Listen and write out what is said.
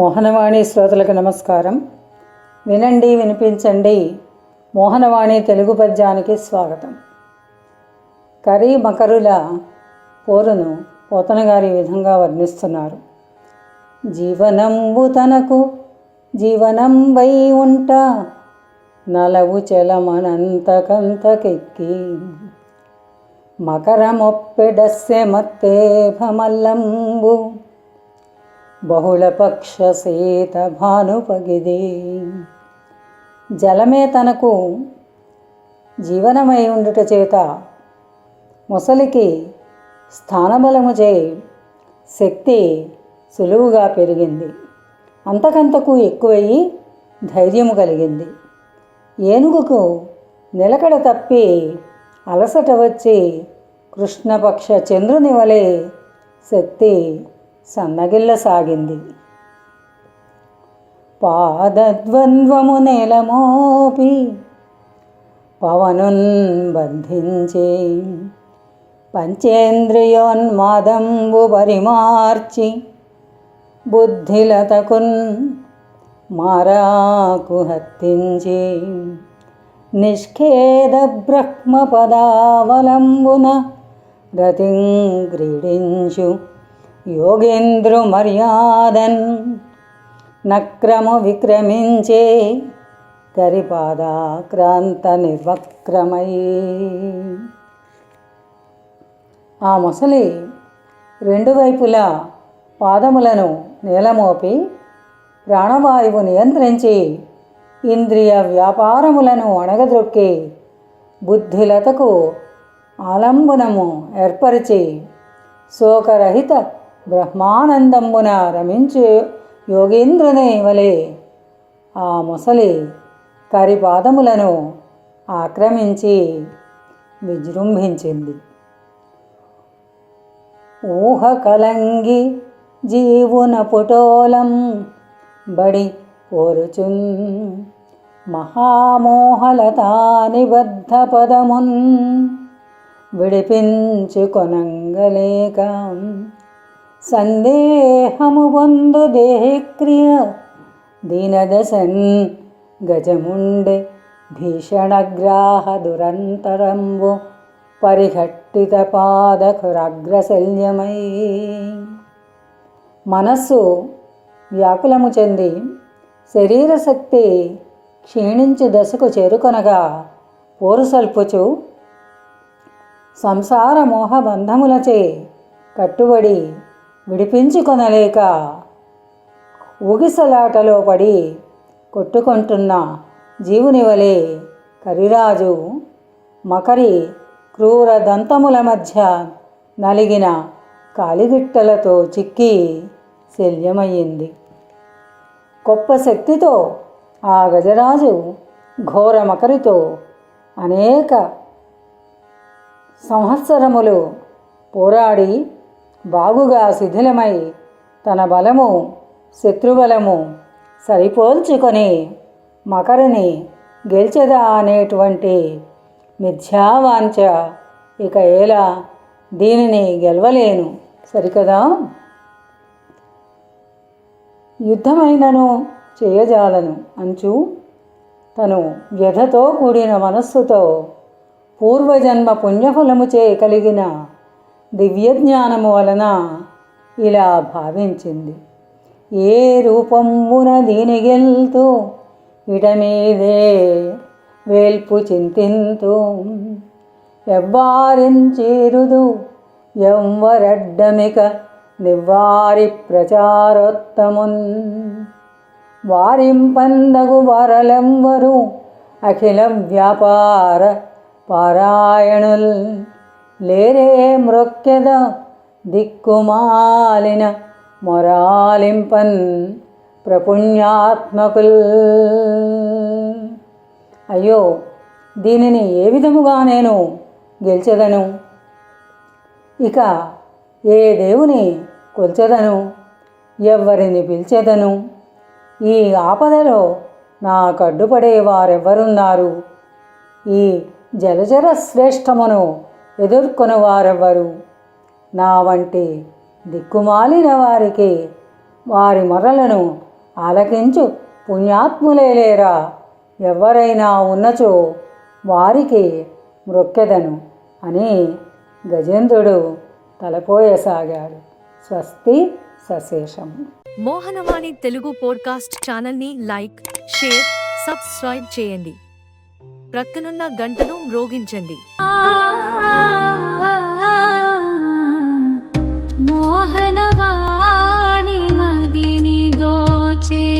మోహనవాణి శ్రోతలకు నమస్కారం. వినండి వినిపించండి. మోహనవాణి తెలుగు పద్యానికి స్వాగతం. కరీ మకరుల పోరును పోతనగారి విధంగా వర్ణిస్తున్నారు. జీవనంబు తనకు జీవనం వై ఉంట నలవు చలమనంతకంతకెక్కి. మకరమొప్పెడస్సె మత్తేభమల్లంబు బహుళపక్ష భానుపగిదే జలమే తనకు జీవనమై ఉండుట చేత ముసలికి స్థానబలము చే శక్తి సులువుగా పెరిగింది. అంతకంతకు ఎక్కువయ్యి ధైర్యము కలిగింది. ఏనుగుకు నిలకడ తప్పి అలసట వచ్చి కృష్ణపక్ష చంద్రుని వలె శక్తి సన్నగిల్లసాగింది. పాదద్వంద్వము నేలమోపి పవనున్ బంధించి పంచేంద్రియోన్మాదంబు పరిమార్చి బుద్ధిలతకున్ మారాకు హత్తించి నిష్ఖేద బ్రహ్మ పదావలంబున రతిం క్రీడించు యోగేంద్రు మర్యాదన్ నక్రము విక్రమించే కరిపాదాక్రాంత నిర్వక్రమై ఆ ముసలి రెండు వైపులా పాదములను నేలమోపి ప్రాణవాయువు నియంత్రించి ఇంద్రియ వ్యాపారములను అణగద్రొక్కి బుద్ధిలతకు ఆలంబనము ఏర్పరిచి శోకరహిత బ్రహ్మానందమున రమించు. యోగేంద్రుని వలె ఆ ముసలి కరిపాదములను ఆక్రమించి విజృంభించింది. ఊహ కలంగి జీవున పుటోలం బడి కోరుచున్ మహామోహలతా నిబద్ధ పదమున్ విడిపించుకొనంగలేక సందేహము పొందు దేహక్రియ. దీనదశన్ గజముండె భీషణగ్రాహ దురంతరంబు పరిఘట్టిత పాదకురగ్రశల్యమై మనస్సు వ్యాకులము చెంది శరీర శక్తి క్షీణించు దశకు చేరుకొనగా పోరుసల్పుచు సంసార మోహ బంధములచే కట్టుబడి విడిపించుకొనలేక ఊగిసలాటలో పడి కొట్టుకుంటున్న జీవుని వలె కరిరాజు మకరి క్రూర దంతముల మధ్య నలిగిన కాలిగిట్టలతో చిక్కి శల్యమయ్యింది. గొప్ప శక్తితో ఆ గజరాజు ఘోర మకరితో అనేక సంవత్సరములు పోరాడి బాగుగా శిథిలమై తన బలము శత్రుబలము సరిపోల్చుకొని మకరిని గెలిచెదా అనేటువంటి మిథ్యావాంఛ ఇక ఎలా దీనిని గెలవలేను. సరికదా? యుద్ధమైనను చేయజాలను అంచు తను వ్యధతో కూడిన మనస్సుతో పూర్వజన్మ పుణ్యఫలముచే కలిగిన దివ్యజ్ఞానము వలన ఇలా భావించింది. ఏ రూపమున దీని గెల్తూ ఇటమీదే వేల్పు చింతింతు ఎవ్వారించేరుదు ఎవ్వరడ్డమిక నివ్వారి ప్రచారోత్తమున్. వారింపందగు వరలెంవరు అఖిల వ్యాపార పారాయణుల్. లేరే మృక్కెద దిక్కుమాలిన మొరాలింపన్ ప్రపుణ్యాత్మకుల్. అయ్యో దీనిని ఏ విధముగా నేను గెలిచెదను? ఇక ఏ దేవుని కొల్చెదను? ఎవ్వరిని పిలిచెదను? ఈ ఆపదలో నాకు అడ్డుపడే వారెవ్వరున్నారు? ఈ జలచర శ్రేష్టమును ఎదుర్కొనవారెవ్వరు? నా వంటి దిక్కుమాలిన వారికి వారి మొరలను ఆలకించు పుణ్యాత్ములే లేరా? ఎవరైనా ఉన్నచో వారికి మ్రొక్కెదను అని గజేంద్రుడు తలపోయసాగాడు. స్వస్తి సశేషం. మోహనవాణి తెలుగు పోడ్కాస్ట్ ఛానల్ని లైక్ షేర్ సబ్స్క్రైబ్ చేయండి. ప్రక్కనున్న గంటను మ్రోగించండి. ఆ